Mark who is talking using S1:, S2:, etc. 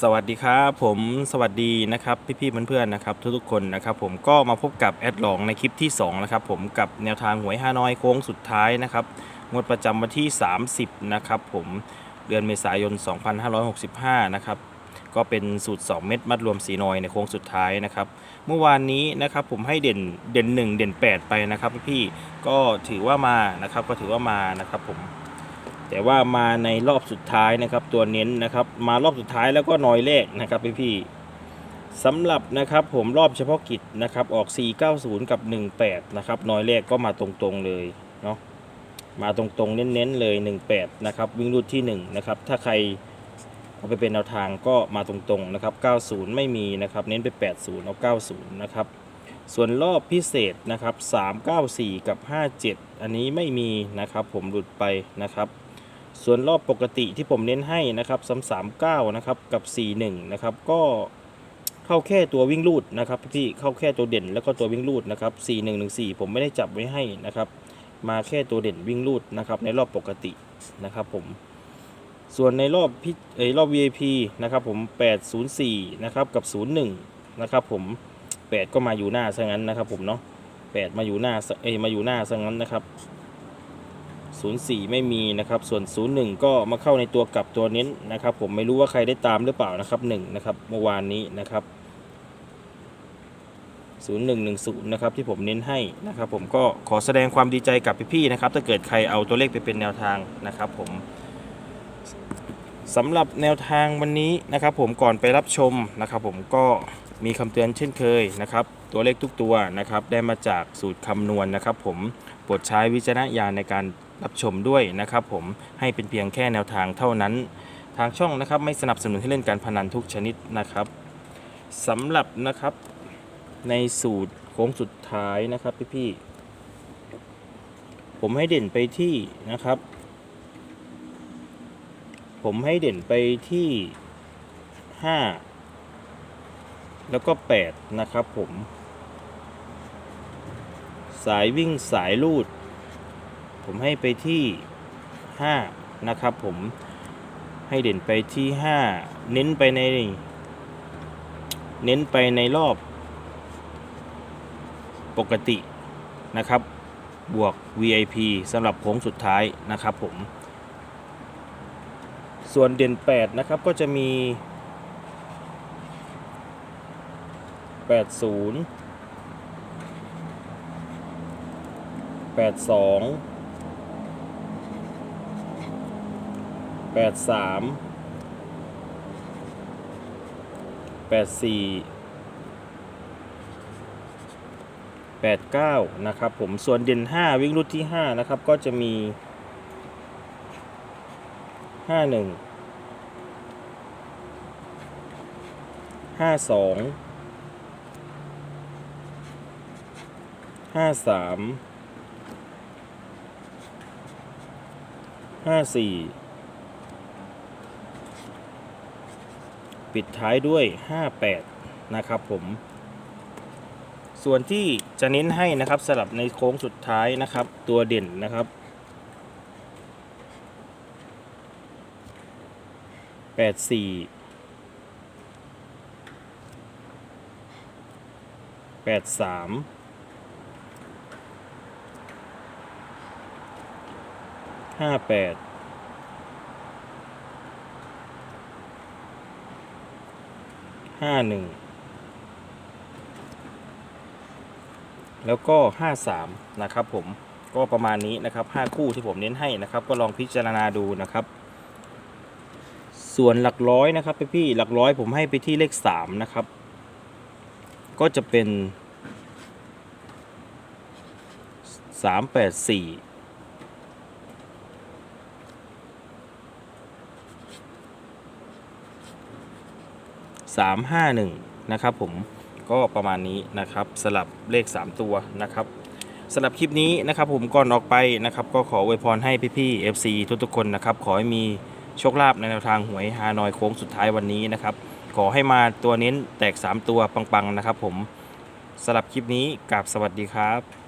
S1: สวัสดีครับผมสวัสดีนะครับพี่ๆเพื่อนๆนะครับทุกๆคนนะครับผมก็มาพบกับแอดหลองในคลิปที่2นะครับผมกับแนวทางหวยฮานอยโค้งสุดท้ายนะครับงวดประจำวันที่ 30นะครับผมเดือนเมษายน 2565นะครับก็เป็นสูตร 2 เม็ดมัดรวมสีนอยในโค้งสุดท้ายนะครับเมื่อวานนี้นะครับผมให้เด่นเด่น 1 เด่น 8 ไปนะครับพี่ก็ถือว่ามานะครับก็ถือว่ามานะครับผม แต่ว่ามาในรอบสุดท้ายนะครับตัวเน้นนะครับ มารอบสุดท้ายแล้วก็น้อยเลขนะครับพี่พี่ๆสำหรับนะครับผมรอบเฉพาะกิจนะครับออก 490 กับ 18 นะครับน้อยเลขก็มาตรงๆเลยเนาะมาตรงๆ เน้นๆเลย 18 นะครับ วิ่งรูดที่ 1 นะครับ ถ้าใครเอาไปเป็นแนวทางก็มาตรงๆ นะครับ 90 ไม่มีนะครับ เน้นไป 80 เอา 90 นะครับ ส่วนรอบพิเศษนะครับ 394 กับ 57 อันนี้ไม่มีนะครับ ผมหลุดไปนะครับ ส่วนรอบปกติที่ผมเน้นให้นะครับ339นะครับกับ41นะครับก็เข้าแค่ตัววิ่งลูดนะครับพี่เข้าแค่ตัวเด่นแล้วก็ตัววิ่งลูดนะครับ4114ผมไม่ได้จับไว้ให้นะครับ มาแค่ตัวเด่นวิ่งลูดนะครับในรอบปกตินะครับผมส่วนในรอบพิเอรอบ VIP นะครับผม804นะครับกับ 01นะครับผม 8 ก็มาอยู่หน้าซะงั้นนะครับผมเนาะ8มาอยู่หน้าเอมาอยู่หน้าซะงั้นนะครับ 04 ไม่มีนะครับ ส่วน 01 ก็มาเข้าในตัวกลับตัวเน้นนะครับ ผมไม่รู้ว่าใครได้ตามหรือเปล่านะครับ1นะครับเมื่อวานนี้นะครับ 0110 นะครับที่ผมเน้นให้นะครับ ผมก็ขอแสดงความดีใจกับพี่ๆนะครับ ถ้าเกิดใครเอาตัวเลขไปเป็นแนวทางนะครับ ผมสำหรับแนวทางวันนี้นะครับ ผมก่อนไปรับชมนะครับ ผมก็มีคำเตือนเช่นเคยนะครับ ตัวเลขทุกตัวนะครับ ได้มาจากสูตรคำนวณนะครับ ผมโปรดใช้วิจารณญาณในการ รับชมด้วยนะครับผมให้เป็นเพียงแค่แนวทางเท่านั้น ทางช่องนะครับไม่สนับสนุนให้เล่นการพนันทุกชนิดนะครับสำหรับนะครับในสูตรโค้งสุดท้ายนะครับพี่ๆผมให้เด่นไปที่นะครับ ผมให้เด่นไปที่ 5 แล้วก็ 8 นะครับผม สายวิ่งสายลูด ผมให้ไปที่5นะครับผมให้เด่นไปที่ 5 เน้นไปใน เน้นไปในรอบปกตินะครับ บวก VIP สำหรับโค้งสุดท้ายนะครับผม ส่วนเด่น 8 นะครับก็จะมี 80 82 83 84 89นะครับผมส่วนเด่น5วิ่งรุ่นที่5นะครับก็จะมี51 52 53 54 ปิดท้ายด้วย 58 นะครับผม ส่วนที่จะเน้นให้นะครับสลับในโค้งสุดท้ายนะครับ ตัวเด่นนะครับ 84 83 58 51แล้วก็53นะครับผมก็ประมาณนี้นะครับ5คู่ที่ผมเน้นให้นะครับ ก็ลองพิจารณาดูนะครับ ส่วนหลักร้อยนะครับพี่ๆหลักร้อยผมให้ไปที่เลข3นะครับ ก็จะเป็น384 351 นะครับผมก็ประมาณนี้นะครับสลับเลข 3 ตัวนะครับสำหรับคลิปนี้นะครับผมก่อนออกไปนะครับ ก็ขออวยพรให้พี่ๆ FC ทุกๆคนนะครับ ขอให้มีโชคลาภในแนวทางหวยฮานอยโค้งสุดท้ายวันนี้นะครับ ขอให้มาตัวเน้นแตก 3 ตัวปังๆนะครับผมสำหรับคลิปนี้กราบสวัสดีครับ